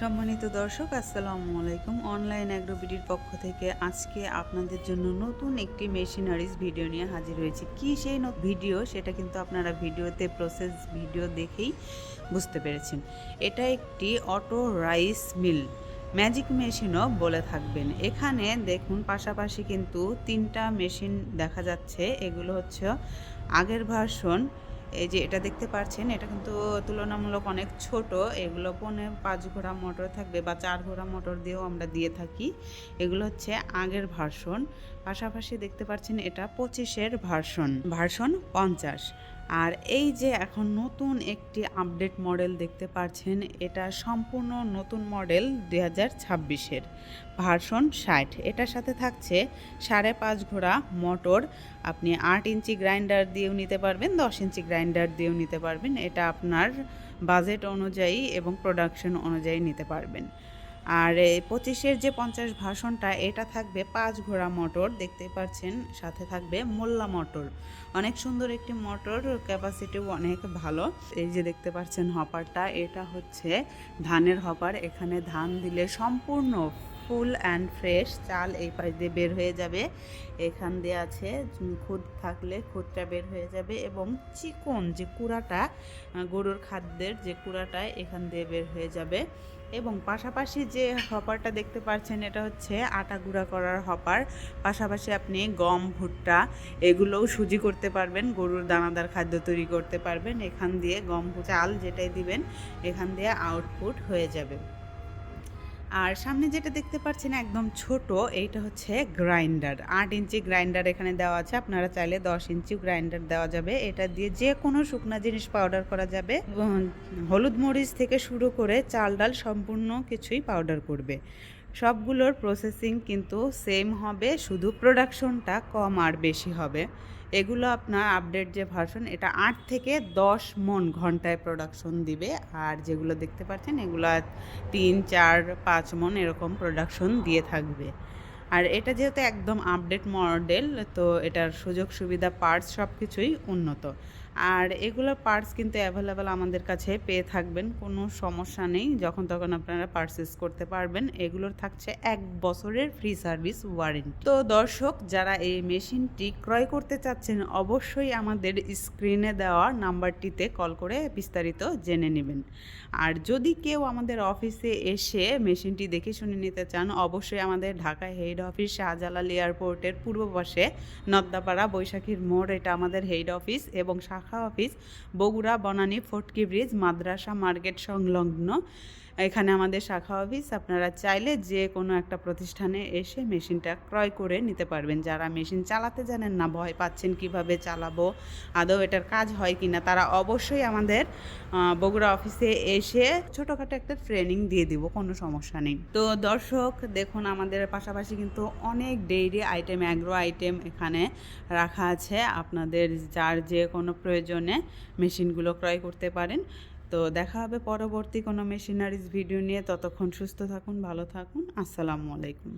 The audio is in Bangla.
সম্মানিত দর্শক, আসসালামু আলাইকুম। অনলাইন অ্যাগ্রোবিডির পক্ষ থেকে আজকে আপনাদের জন্য নতুন একটি মেশিনারিজ ভিডিও নিয়ে হাজির হয়েছি। কি সেই ভিডিও, সেটা কিন্তু আপনারা ভিডিওতে প্রসেস ভিডিও দেখেই বুঝতে পেরেছেন। এটা একটি অটো রাইস মিল। ম্যাজিক মেশিনও বলে থাকবেন। এখানে দেখুন, পাশাপাশি কিন্তু তিনটা মেশিন দেখা যাচ্ছে। এগুলো হচ্ছে আগের ভার্সন এই যে এটা দেখতে পাচ্ছেন এটা কিন্তু তুলনামূলক অনেক ছোট। এগুলো পনে পাঁচ ঘোড়া মোটর থাকবে বা চার ঘোড়া মোটর দিয়েও আমরা দিয়ে থাকি। এগুলো হচ্ছে আগের ভার্সন। পাশাপাশি দেখতে পাচ্ছেন এটা পঁচিশের ভার্সন। ভার্সন পঞ্চাশ। আর এই যে এখন নতুন একটি আপডেট মডেল দেখতে পাচ্ছেন, এটা সম্পূর্ণ নতুন মডেল দুই হাজার ছাব্বিশের ভার্সন ষাট। এটার সাথে থাকছে সাড়ে পাঁচ ঘোড়া মোটর আপনি আট ইঞ্চি গ্রাইন্ডার দিয়েও নিতে পারবেন, দশ ইঞ্চি গ্রাইন্ডার দিয়েও নিতে পারবেন। এটা আপনার বাজেট অনুযায়ী এবং প্রোডাকশন অনুযায়ী নিতে পারবেন। আর পঁচিশের যে পঞ্চাশ ভাষণটা, এটা থাকবে পাঁচ ঘোড়া মোটর দেখতে পাচ্ছেন, সাথে থাকবে মোল্লা মোটর। অনেক সুন্দর একটি মোটর ক্যাপাসিটিও অনেক ভালো। এই যে দেখতে পাচ্ছেন হপারটা এটা হচ্ছে ধানের হপার এখানে ধান দিলে সম্পূর্ণ ফুল অ্যান্ড ফ্রেশ চাল এই পাশ দিয়ে বের হয়ে যাবে। এখান দিয়ে আছে খুদ থাকলে খুদটা বের হয়ে যাবে এবং চিকন যে কুড়াটা গরুর খাদ্যের যে কুড়াটা এখান দিয়ে বের হয়ে যাবে। এবং পাশাপাশি যে হপারটা দেখতে পাচ্ছেন, এটা হচ্ছে আটা গুঁড়া করার হপার। পাশাপাশি আপনি গম, ভুট্টা এগুলোও সুজি করতে পারবেন, গরুর দানাদার খাদ্য তৈরি করতে পারবেন। এখান দিয়ে গম চাল যেটাই দিবেন, এখান দিয়ে আউটপুট হয়ে যাবে। আর সামনে যেটা দেখতে পাচ্ছেন একদম ছোট, এইটা হচ্ছে গ্রাইন্ডার। আট ইঞ্চি গ্রাইন্ডার এখানে দেওয়া আছে, আপনারা চাইলে দশ ইঞ্চি গ্রাইন্ডার দেওয়া যাবে। এটা দিয়ে যে কোনো শুকনো জিনিস পাউডার করা যাবে। হলুদ মরিচ থেকে শুরু করে চাল ডাল সম্পূর্ণ কিছুই পাউডার করবে। সবগুলোর প্রসেসিং কিন্তু সেম হবে, শুধু প্রোডাকশনটা কম আর বেশি হবে। এগুলো আপনার আপডেট যে ভার্সন এটা আট থেকে দশ মন ঘন্টায় প্রোডাকশন দিবে। আর যেগুলো দেখতে পাচ্ছেন, এগুলো তিন, চার, পাঁচ মন এরকম প্রোডাকশন দিয়ে থাকবে। আর এটা যেহেতু একদম আপডেট মডেল তো এটার সুযোগ সুবিধা পার্টস সব কিছুই উন্নত। আর এগুলো পার্টস কিন্তু অ্যাভেলেবেল আমাদের কাছে পেয়ে থাকবেন, কোনো সমস্যা নেই। যখন তখন আপনারা পারচেস করতে পারবেন। এগুলোর থাকছে এক বছরের ফ্রি সার্ভিস ওয়ারেন্টি তো দর্শক, যারা এই মেশিনটি ক্রয় করতে চাচ্ছেন, অবশ্যই আমাদের স্ক্রিনে দেওয়া নাম্বারটিতে কল করে বিস্তারিত জেনে নেবেন। আর যদি কেউ আমাদের অফিসে এসে মেশিনটি দেখে শুনে নিতে চান, অবশ্যই আমাদের ঢাকা হেড অফিস শাহজালাল এয়ারপোর্টের পূর্ব পাশে নদ্দাপাড়া বৈশাখীর মোড়, এটা আমাদের হেড অফিস এবং শাখা অফিস বগুড়া বনানী ফোর্টকি ব্রিজ মাদ্রাসা মার্কেট সংলগ্ন এখানে আমাদের শাখা অফিস, আপনারা চাইলে যে কোনো একটা প্রতিষ্ঠানে এসে মেশিনটা ক্রয় করে নিতে পারবেন। যারা মেশিন চালাতে জানেন না, ভয় পাচ্ছেন কীভাবে চালাবো, আদৌ এটার কাজ হয় কিনা, তারা অবশ্যই আমাদের বগুড়া অফিসে এসে ছোটোখাটো একটা ট্রেনিং দিয়ে দিব, কোনো সমস্যা নেই। তো দর্শক, দেখুন আমাদের পাশাপাশি কিন্তু অনেক ডেইরি আইটেম অ্যাগ্রো আইটেম এখানে রাখা আছে। আপনাদের যার যে কোনো প্রয়োজনে মেশিনগুলো ক্রয় করতে পারেন। তো দেখা হবে পরবর্তী কোনো মেশিনারিজ ভিডিও নিয়ে। ততক্ষণ সুস্থ থাকুন, ভালো থাকুন। আসসালামু আলাইকুম।